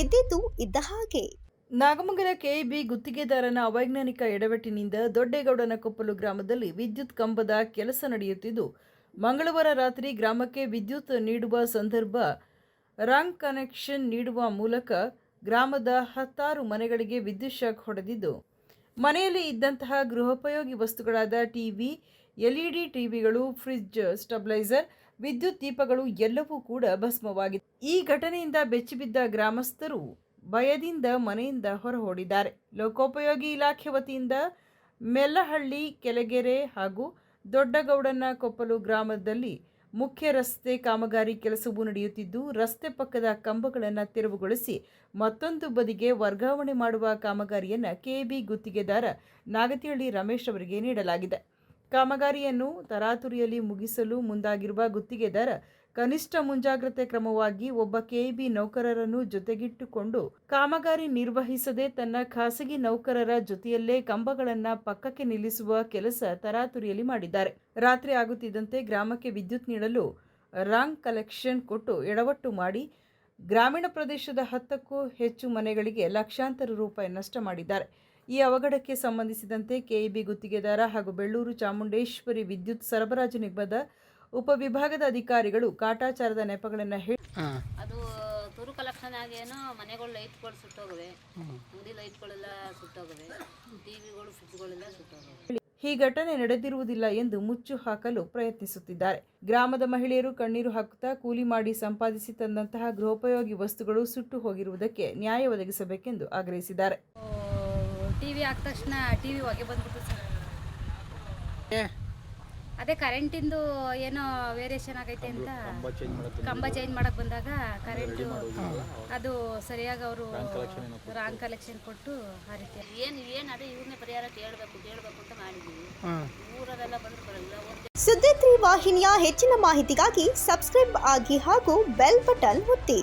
ಇದ್ದಿದ್ದು ಇದ್ದ ಹಾಗೆ. ನಾಗಮಂಗಲ ಕೆಇಬಿ ಗುತ್ತಿಗೆದಾರನ ಅವೈಜ್ಞಾನಿಕ ಎಡವಟ್ಟಿನಿಂದ ದೊಡ್ಡೇಗೌಡನ ಕೊಪ್ಪಲು ಗ್ರಾಮದಲ್ಲಿ ವಿದ್ಯುತ್ ಕಂಬದ ಕೆಲಸ ನಡೆಯುತ್ತಿದ್ದು, ಮಂಗಳವಾರ ರಾತ್ರಿ ಗ್ರಾಮಕ್ಕೆ ವಿದ್ಯುತ್ ನೀಡುವ ಸಂದರ್ಭ, ರಾಂಗ್ ಕನೆಕ್ಷನ್ ನೀಡುವ ಮೂಲಕ ಗ್ರಾಮದ ಹತ್ತಾರು ಮನೆಗಳಿಗೆ ವಿದ್ಯುತ್ ಶಾಕ್ ಹೊಡೆದಿದ್ದು, ಮನೆಯಲ್ಲಿ ಇದ್ದಂತಹ ಗೃಹೋಪಯೋಗಿ ವಸ್ತುಗಳಾದ ಟಿವಿ ಎಲ್ಇಡಿ ಟಿವಿಗಳು ಫ್ರಿಜ್ ಸ್ಟಬ್ಲೈಸರ್, ವಿದ್ಯುತ್ ದೀಪಗಳು ಎಲ್ಲವೂ ಕೂಡ ಭಸ್ಮವಾಗಿದೆ. ಈ ಘಟನೆಯಿಂದ ಬೆಚ್ಚಿಬಿದ್ದ ಗ್ರಾಮಸ್ಥರು ಭಯದಿಂದ ಮನೆಯಿಂದ ಹೊರಹೋಡಿದ್ದಾರೆ ಲೋಕೋಪಯೋಗಿ ಇಲಾಖೆ ವತಿಯಿಂದ ಮೆಲ್ಲಹಳ್ಳಿ, ಕೆಳಗೆರೆ ಹಾಗೂ ದೊಡ್ಡಗೌಡನ ಕೊಪ್ಪಲು ಗ್ರಾಮದಲ್ಲಿ ಮುಖ್ಯ ರಸ್ತೆ ಕಾಮಗಾರಿ ಕೆಲಸವೂ ನಡೆಯುತ್ತಿದ್ದು, ರಸ್ತೆ ಪಕ್ಕದ ಕಂಬಗಳನ್ನು ತೆರವುಗೊಳಿಸಿ ಮತ್ತೊಂದು ಬದಿಗೆ ವರ್ಗಾವಣೆ ಮಾಡುವ ಕಾಮಗಾರಿಯನ್ನು ಕೆಬಿ ಗುತ್ತಿಗೆದಾರ ನಾಗತಿಹಳ್ಳಿ ರಮೇಶ್ ಅವರಿಗೆ ನೀಡಲಾಗಿದೆ. ಕಾಮಗಾರಿಯನ್ನು ತರಾತುರಿಯಲ್ಲಿ ಮುಗಿಸಲು ಮುಂದಾಗಿರುವ ಗುತ್ತಿಗೆದಾರ ಕನಿಷ್ಠ ಮುಂಜಾಗ್ರತೆ ಕ್ರಮವಾಗಿ ಒಬ್ಬ ಕೆಇಬಿ ನೌಕರರನ್ನು ಜೊತೆಗಿಟ್ಟುಕೊಂಡು ಕಾಮಗಾರಿ ನಿರ್ವಹಿಸದೆ ತನ್ನ ಖಾಸಗಿ ನೌಕರರ ಜೊತೆಯಲ್ಲೇ ಕಂಬಗಳನ್ನು ಪಕ್ಕಕ್ಕೆ ನಿಲ್ಲಿಸುವ ಕೆಲಸ ತರಾತುರಿಯಲ್ಲಿ ಮಾಡಿದ್ದಾರೆ. ರಾತ್ರಿ ಆಗುತ್ತಿದ್ದಂತೆ ಗ್ರಾಮಕ್ಕೆ ವಿದ್ಯುತ್ ನೀಡಲು ರಾಂಗ್ ಕಲೆಕ್ಷನ್ ಕೊಟ್ಟು ಎಡವಟ್ಟು ಮಾಡಿ ಗ್ರಾಮೀಣ ಪ್ರದೇಶದ ಹತ್ತಕ್ಕೂ ಹೆಚ್ಚು ಮನೆಗಳಿಗೆ ಲಕ್ಷಾಂತರ ರೂಪಾಯಿ ನಷ್ಟ ಮಾಡಿದ್ದಾರೆ. ಈ ಅವಘಡಕ್ಕೆ ಸಂಬಂಧಿಸಿದಂತೆ ಕೆಇಬಿ ಗುತ್ತಿಗೆದಾರ ಹಾಗೂ ಬೆಳ್ಳೂರು ಚಾಮುಂಡೇಶ್ವರಿ ವಿದ್ಯುತ್ ಸರಬರಾಜು ನಿಗಮದ ಉಪವಿಭಾಗದ ಅಧಿಕಾರಿಗಳು ಕಾಟಾಚಾರದ ನೆಪಗಳನ್ನು ಹೇಳಿ ಅದು ತುರು ಕಲೆಕ್ಷನ್ ಆಗೇನೋ ಮನೆಗಳು ಲೈಟ್ಗಳು ಸುಟ್ಟೋಗವೆ. ಅಂಗಡಿ ಲೈಟ್ಗಳೆಲ್ಲ ಸುಟ್ಟೋಗವೆ. ಟಿವಿಗಳು ಫ್ರಿಜ್ಗಳೆಲ್ಲ ಸುಟ್ಟೋಗವೆ. ಈ ಘಟನೆ ನಡೆದಿರುವುದಿಲ್ಲ ಎಂದು ಮುಚ್ಚು ಹಾಕಲು ಪ್ರಯತ್ನಿಸುತ್ತಿದ್ದಾರೆ. ಗ್ರಾಮದ ಮಹಿಳೆಯರು ಕಣ್ಣೀರು ಹಾಕುತ್ತಾ ಕೂಲಿ ಮಾಡಿ ಸಂಪಾದಿಸಿ ತಂದಂತಹ ಗೃಹೋಪಯೋಗಿ ವಸ್ತುಗಳು ಸುಟ್ಟು ಹೋಗಿರುವುದಕ್ಕೆ ನ್ಯಾಯ ಒದಗಿಸಬೇಕೆಂದು ಆಗ್ರಹಿಸಿದ್ದಾರೆ. ವಿ ಹಾಕಿದ ತಕ್ಷಣ ಟಿವಿ ಹೊಗೆ ಬಂದ್ಬಿಟ್ಟು ಸರ್. ಅದೇ ಕರೆಂಟಿಂದು ಏನೋ ವೇರಿಯೇಷನ್ ಆಗೈತೆ ಅಂತ. ಕಂಬ ಚೇಂಜ್ ಮಾಡಕ್ ಬಂದಾಗ ಕರೆಂಟು ಅದು ಸರಿಯಾಗಿ ಅವರು ರಾಂಗ್ ಕಲೆಕ್ಷನ್ ಕೊಟ್ಟು. ಆ ರೀತಿ. ಏನು ಏನು ಅದೇ ಇವ್ರನ್ನೇ ಪರಿಹಾರ ಕೇಳಬೇಕು ಕೇಳಬೇಕು ಅಂತ ಮಾಡಿದ್ದೀವಿ ಊರಲ್ಲೆಲ್ಲ ಬಂದು ಬರಲ್ಲ ಸುದ್ದಿ ತ್ರೀ ವಾಹಿನಿಯ ಹೆಚ್ಚಿನ ಮಾಹಿತಿಗಾಗಿ ಸಬ್ಸ್ಕ್ರೈಬ್ ಆಗಿ ಹಾಗೂ ಬೆಲ್ ಬಟನ್ ಒತ್ತಿ.